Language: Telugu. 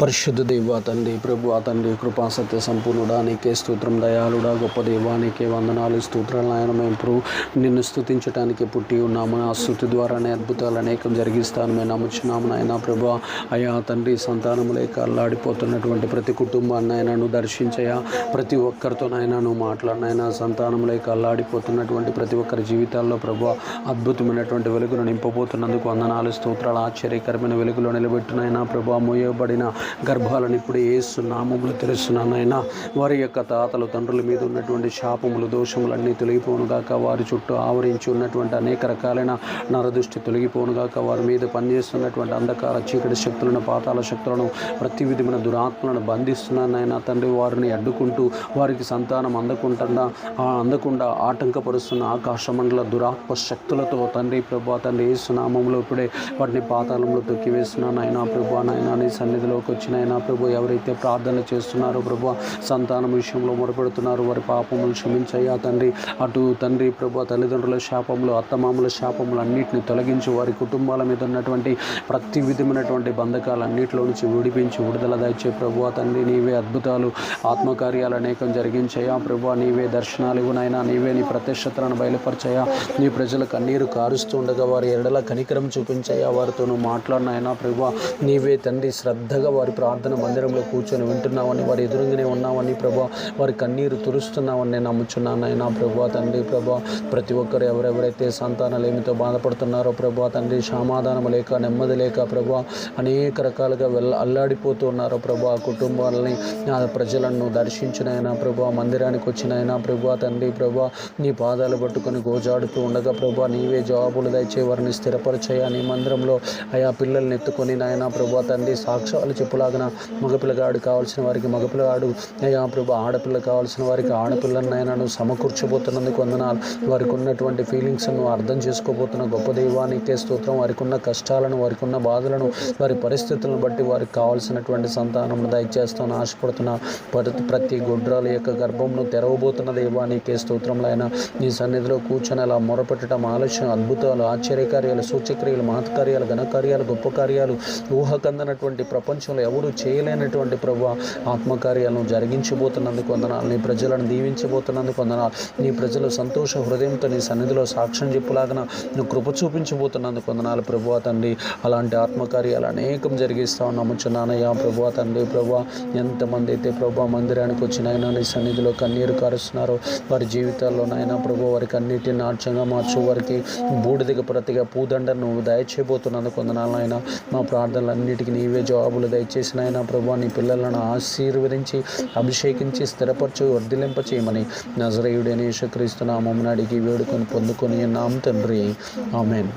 పరిశుద్ధ దేవ తండ్రి ప్రభు తండ్రి కృపా సత్య సంపూర్ణుడా నీకే స్తోత్రం దయాళుడా గొప్ప దేవా నీకే వందనాలు స్తోత్రాలు ఆయన మేము ప్రభు నిన్ను స్థుతించడానికి పుట్టి ఉన్నాము. ఆ స్థుతి ద్వారానే అద్భుతాలు అనేకం జరిగిస్తాను. మేము నమ్ముచున్నాము నాయన ప్రభు. అయా తండ్రి సంతానము లేక అల్లాడిపోతున్నటువంటి ప్రతి కుటుంబాన్ని ఆయన నువ్వు దర్శించయా ప్రతి ఒక్కరితో నాయన నువ్వు మాట్లాడినైనా సంతానం లేక అల్లాడిపోతున్నటువంటి ప్రతి ఒక్కరి జీవితాల్లో ప్రభు అద్భుతమైనటువంటి వెలుగును నింపబోతున్నందుకు వందనాలు స్తోత్రాలు ఆశ్చర్యకరమైన వెలుగులో నిలబెట్టునైనా ప్రభు మోయబడిన గర్భాలను ఇప్పుడు ఏసు నామములు తెలుస్తున్నానైనా వారి యొక్క తాతలు తండ్రుల మీద ఉన్నటువంటి శాపములు దోషములన్నీ తొలగిపోనుగాక వారి చుట్టూ ఆవరించి ఉన్నటువంటి అనేక రకాలైన నరదృష్టి తొలగిపోనుగాక వారి మీద పనిచేస్తున్నటువంటి అంధకార చీకటి శక్తులను పాతాల శక్తులను ప్రతి విధమైన దురాత్మలను బంధిస్తున్నానైనా తండ్రి వారిని అడ్డుకుంటూ వారికి సంతానం అందకుండా అందకుండా ఆటంకపరుస్తున్న ఆకాశ మండల దురాత్మ శక్తులతో తండ్రి ప్రభా తండ్రి ఏసునామంలో ఇప్పుడే వాటిని పాతాళంలో తొక్కివేస్తున్నాను అయినా ప్రభా నాయన నీ సన్నిధిలోకి వచ్చిన ప్రభు ఎవరైతే ప్రార్థన చేస్తున్నారో ప్రభు సంతానం విషయంలో మొరపెడుతున్నారో వారి పాపములు క్షమించయ్యా తండ్రి. అటు తండ్రి ప్రభు తల్లిదండ్రుల శాపములు అత్తమామల శాపములు అన్నింటిని తొలగించి వారి కుటుంబాల మీద ఉన్నటువంటి ప్రతి విధమైనటువంటి బంధకాలు అన్నింటిలో నుంచి విడిపించి విడుదల దాచే ప్రభు తండ్రి నీవే అద్భుతాలు ఆత్మకార్యాలు అనేకం జరిగించయా ప్రభు నీవే దర్శనాలు ఇవ్వనైనా నీవే నీ ప్రత్యక్షతలను బయలుపరచయా నీ ప్రజల కన్నీరు కారుస్తూ ఉండగా వారి ఎడల కనికరం చూపించాయా వారితో నువ్వు మాట్లాడినైనా ప్రభు నీవే తండ్రి శ్రద్ధగా వారి ప్రార్థన మందిరంలో కూర్చొని వింటున్నావని వారి ఎదురుగానే ఉన్నామని ప్రభా వారి కన్నీరు తురుస్తున్నావని నేను నమ్ముచున్నాను అయినా ప్రభా తండ్రి ప్రభా. ప్రతి ఒక్కరు ఎవరెవరైతే సంతానలేమితో బాధపడుతున్నారో ప్రభా తండ్రి సమాధానం లేక నెమ్మది లేక ప్రభా అనేక రకాలుగా వెళ్ళ అల్లాడిపోతూ ఉన్నారో ప్రభా కుటుంబాలని ప్రజలను దర్శించినైనా ప్రభా మందిరానికి వచ్చినైనా ప్రభా తండ్రి ప్రభా నీ పాదాలు పట్టుకొని గోజాడుతూ ఉండగా ప్రభా నీవే జవాబులు దయచే వారిని స్థిరపరచయ్యా నీ మందిరంలో ఆయా పిల్లల్ని ఎత్తుకొని నాయన ప్రభా తండ్రి సాక్ష్యాలు చెప్పులాగన మగపిల్లగాడు కావాల్సిన వారికి మగపిల్లగాడు. అయ్యా ప్రభు ఆడపిల్ల కావాల్సిన వారికి ఆడపిల్లని నువ్వు సమకూర్చబోతున్నందుకు వందనాలు. వారికి ఉన్నటువంటి ఫీలింగ్స్ నువ్వు అర్థం చేసుకోబోతున్న గొప్ప దైవానికి స్తోత్రం. వారికి ఉన్న కష్టాలను వారికి ఉన్న బాధలను వారి పరిస్థితులను బట్టి వారికి కావాల్సినటువంటి సంతానం దయచేస్తాను. ఆశపడుతున్నా ప్రతి ప్రతి గుడ్రాల యొక్క గర్భంను తెరవబోతున్న దైవానికి స్తోత్రంలో అయినా నీ సన్నిధిలో కూర్చొని అలా మొరపెట్టడం ఆలస్యం అద్భుతాలు ఆశ్చర్యకార్యాలు సూచక్రియలు మహత్కార్యాలు ఘనకార్యాలు గొప్ప కార్యాలు ఊహకందనటువంటి ప్రపంచంలో ఎవరు చేయలేనటువంటి ప్రభు ఆత్మకార్యాలను జరిగించబోతున్నందుకు వందనాలు. నీ ప్రజలను దీవించబోతున్నందుకు వందనాలు. నీ ప్రజలు సంతోష హృదయంతో నీ సన్నిధిలో సాక్ష్యం చెప్పులాగన నువ్వు కృప చూపించబోతున్నందుకు వందనాలు ప్రభు తండ్రి. అలాంటి ఆత్మకార్యాలు అనేకం జరిగిస్తావు నమ్ముచున్నానయ్యా ప్రభు తండ్రి ప్రభు. ఎంతమంది అయితే ప్రభు మందిరానికి వచ్చినైనా నీ సన్నిధిలో కన్నీరు కారుస్తున్నారో వారి జీవితాల్లోనైనా ప్రభు వారికి అన్నిటిని నాట్యంగా మార్చు. వారికి బూడిదిగ ప్రతిగా పూదండను నువ్వు దయచేయబోతున్నందుకు వందనాలు నాయన. మా ప్రార్థనలన్నిటికీ నీవే జవాబులు దయచేసి ఆయన ప్రభు నీ పిల్లలను ఆశీర్వదించి అభిషేకించి స్థిరపరచు వర్ధిలింప చేయమని నజరేయుడైన యేసుక్రీస్తు నామమున అడిగి వేడుకొని పొందుకొని నామ తండ్రి. ఆమెన్.